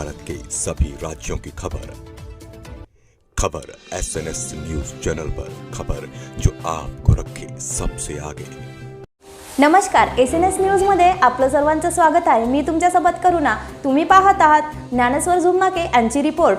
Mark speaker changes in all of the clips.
Speaker 1: भारत के सभी राज्यों की खबर। खबर S N S news channel पर खबर जो आपको रखे सबसे आगे।
Speaker 2: नमस्कार एस एन एस न्यूजमध्ये आपलं सर्वांचं स्वागत आहे. मी तुमच्यासोबत करुणा. तुम्ही पाहत आहात ज्ञानेश्वर झुमनाके यांची रिपोर्ट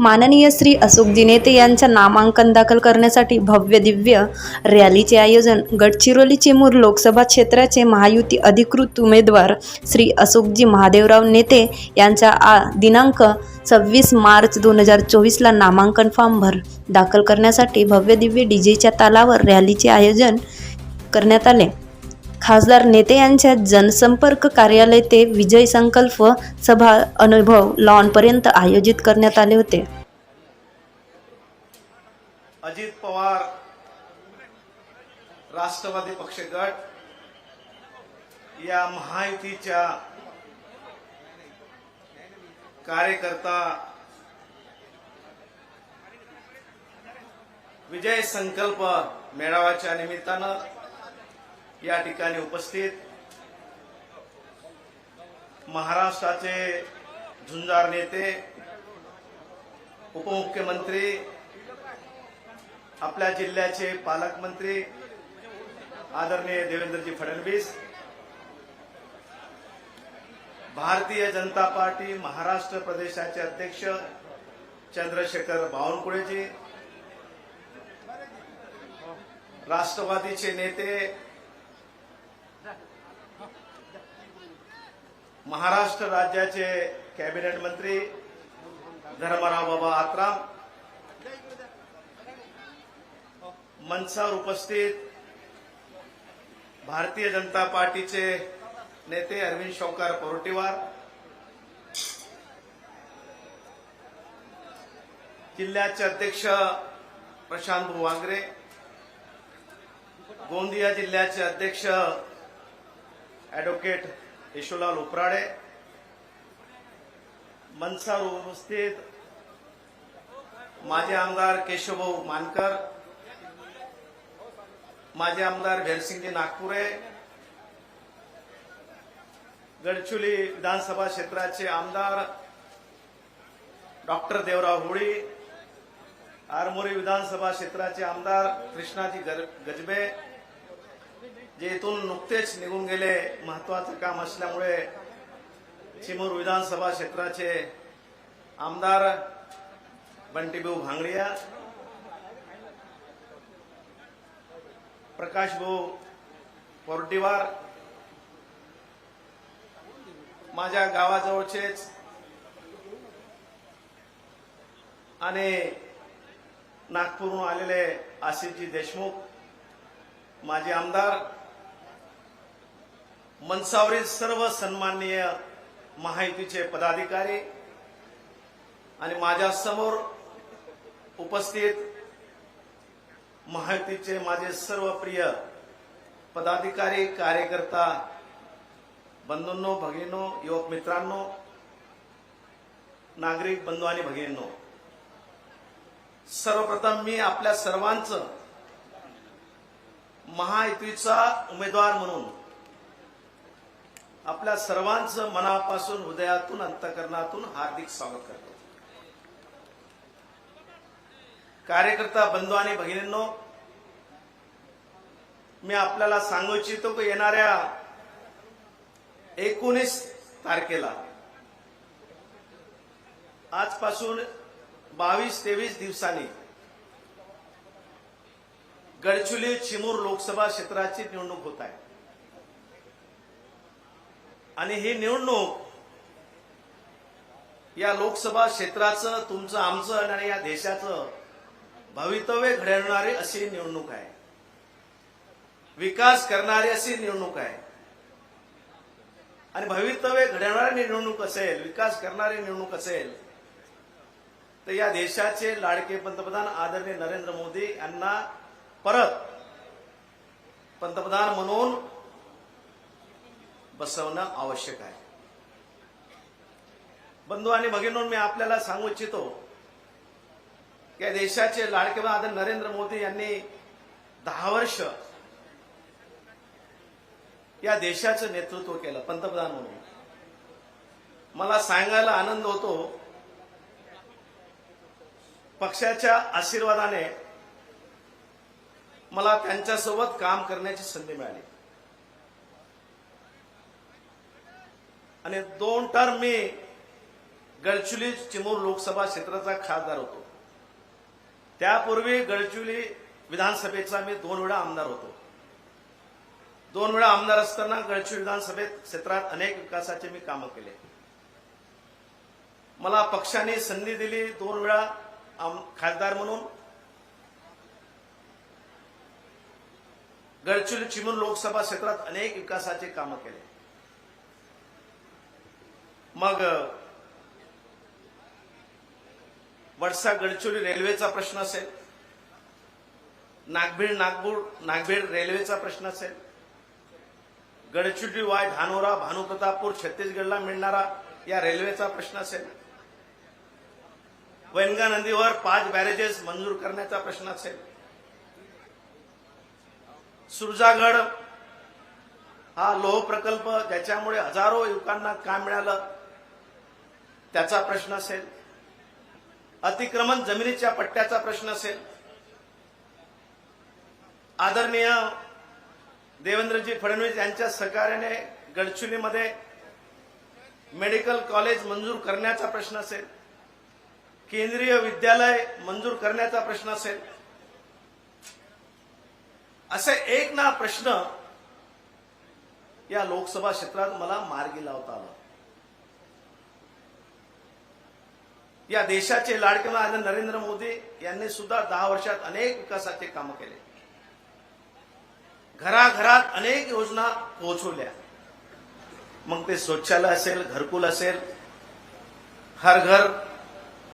Speaker 3: माननीय श्री अशोकजी नेते यांच्या नामांकन दाखल करण्यासाठी भव्य दिव्य रॅलीचे आयोजन गडचिरोली चिमूर लोकसभा क्षेत्राचे महायुती अधिकृत उमेदवार श्री अशोकजी महादेवराव नेते यांच्या आ दिनांक सव्वीस मार्च दोन हजार चोवीसला नामांकन फॉर्म भर दाखल करण्यासाठी भव्य दिव्य डीजेच्या तालावर रॅलीचे आयोजन करण्यात आले. खासदार नेते यांच्या जनसंपर्क कार्यालय ते विजय संकल्प सभा अनुभव लॉनपर्यंत आयोजित करण्यात आले होते.
Speaker 4: अजित पवार राष्ट्रवादी पक्ष गट या महायुतीच्या कार्यकर्ता विजय संकल्प मेळाव्याच्या निमित्तानं या ठिकाणी उपस्थित महाराष्ट्राचे झुंजार नेते उपमुख्यमंत्री आपल्या जिल्ह्याचे पालकमंत्री आदरणीय देवेंद्रजी फडणवीस भारतीय जनता पार्टी महाराष्ट्र प्रदेशाचे अध्यक्ष चंद्रशेखर बावनकुळेजी राष्ट्रवादीचे नेते महाराष्ट्र राज्याचे कॅबिनेट मंत्री धर्मराव बाबा आत्राम मंचावर उपस्थित भारतीय जनता पार्टीचे नेते अरविंद शौकार पोरटीवार जिल्ह्याचे अध्यक्ष प्रशांत भाऊ वांगरे गोंदिया जिल्ह्याचे अध्यक्ष ऍडव्होकेट यशोलाल उपराडे मनसावर उपस्थित. माजी आमदार केशवभाऊ मानकर. माजी आमदार भेरसिंगजी नागपुरे. गडचुली विधानसभा क्षेत्राचे आमदार डॉक्टर देवराव होळी. आरमोरी विधानसभा क्षेत्राचे आमदार कृष्णाजी गर- गजबे. जे इथून नुकतेच निघून गेले महत्वाचं काम असल्यामुळे चिमूर विधानसभा क्षेत्राचे आमदार बंटीभाऊ भांगडिया प्रकाश भाऊ पोर्टिवार माझ्या गावाजवळचेच आणि नागपूरहून आलेले आशिषजी देशमुख माजी आमदार मनसावरील सर्व सन्माननीय महायुतीचे पदाधिकारी आणि माझ्यासमोर उपस्थित महायुतीचे माझे सर्व प्रिय पदाधिकारी कार्यकर्ता बंधूंनो भगिनो युवक मित्रांनो नागरिक बंधू आणि भगिनींनो सर्वप्रथम मी आपल्या सर्वांचं महायुतीचा उमेदवार म्हणून आपल्या सर्वांचं मनापासून हृदयातून अंतकरणातून हार्दिक स्वागत करतो. कार्यकर्ता बंधू आणि भगिनींनो मी आपल्याला सांगू इच्छितो की येणाऱ्या एकोणीस तारखेला आजपासून बावीस तेवीस दिवसांनी गडचुली चिमूर लोकसभा क्षेत्राची निवडणूक होत आहे. आणि ही निवडणूक या लोकसभा क्षेत्राचं तुमचं आमचं आणि या देशाचं भवितव्य घडवणारी अशी निवडणूक आहे. विकास करणारी अशी निवडणूक आहे. आणि भवितव्य घडवणारी निवडणूक असेल विकास करणारी निवडणूक असेल तर या देशाचे लाडके पंतप्रधान आदरणीय नरेंद्र मोदी यांना परत पंतप्रधान म्हणून बसवणं आवश्यक आहे. बंधू आणि भगिनींनो मी आपल्याला सांगू इच्छितो या देशाचे लाडके आदरणीय नरेंद्र मोदी यांनी दहा वर्ष या देशाचं नेतृत्व केलं पंतप्रधान म्हणून. मला सांगायला आनंद होतो पक्षाच्या आशीर्वादाने मला त्यांच्यासोबत काम करण्याची संधी मिळाली. आणि दोन टर्म मी गडचिरोली चिमूर लोकसभा क्षेत्राचा खासदार होतो. त्यापूर्वी गडचिरोली विधानसभेचा मी दोन वेळा आमदार होतो. दोन वेळा आमदार असताना गडचिरोली विधानसभेत क्षेत्रात अनेक विकासाचे मी कामं केले. मला पक्षाने संधी दिली दोन वेळा खासदार म्हणून. गडचिरोली चिमूर लोकसभा क्षेत्रात अनेक विकासाचे कामं केले. मग वडसा गडचिरोली रेल्वेचा प्रश्न असेल नागभीड नागपूर नागभीड रेल्वेचा प्रश्न असेल गडचिरोली वाय धानोरा भानुप्रतापूर छत्तीसगडला मिळणारा या रेल्वेचा प्रश्न असेल वैनगा नदीवर पाच बॅरेजेस मंजूर करण्याचा प्रश्न असेल सुरजागड हा लोह प्रकल्प ज्याच्यामुळे हजारो युवकांना काम मिळालं त्याचा प्रश्न असेल. अतिक्रमण जमिनीच्या पट्ट्याचा प्रश्न असेल. आदरणीय देवेंद्रजी फडणवीस यांच्या सहकार्याने गडचिरोलीमध्ये मेडिकल कॉलेज मंजूर करण्याचा प्रश्न असेल. केंद्रीय विद्यालय मंजूर करण्याचा प्रश्न असेल. असे एक ना प्रश्न या लोकसभा क्षेत्रात मला मार्गी लावता आला. या देशाचे लाडके आदरणीय नरेंद्र मोदी यांनी सुद्धा दहा वर्षात अनेक विकासाचे कामं केले. घराघरात अनेक योजना पोहोचवल्या. मग ते शौचालय असेल घरकुल असेल हर घर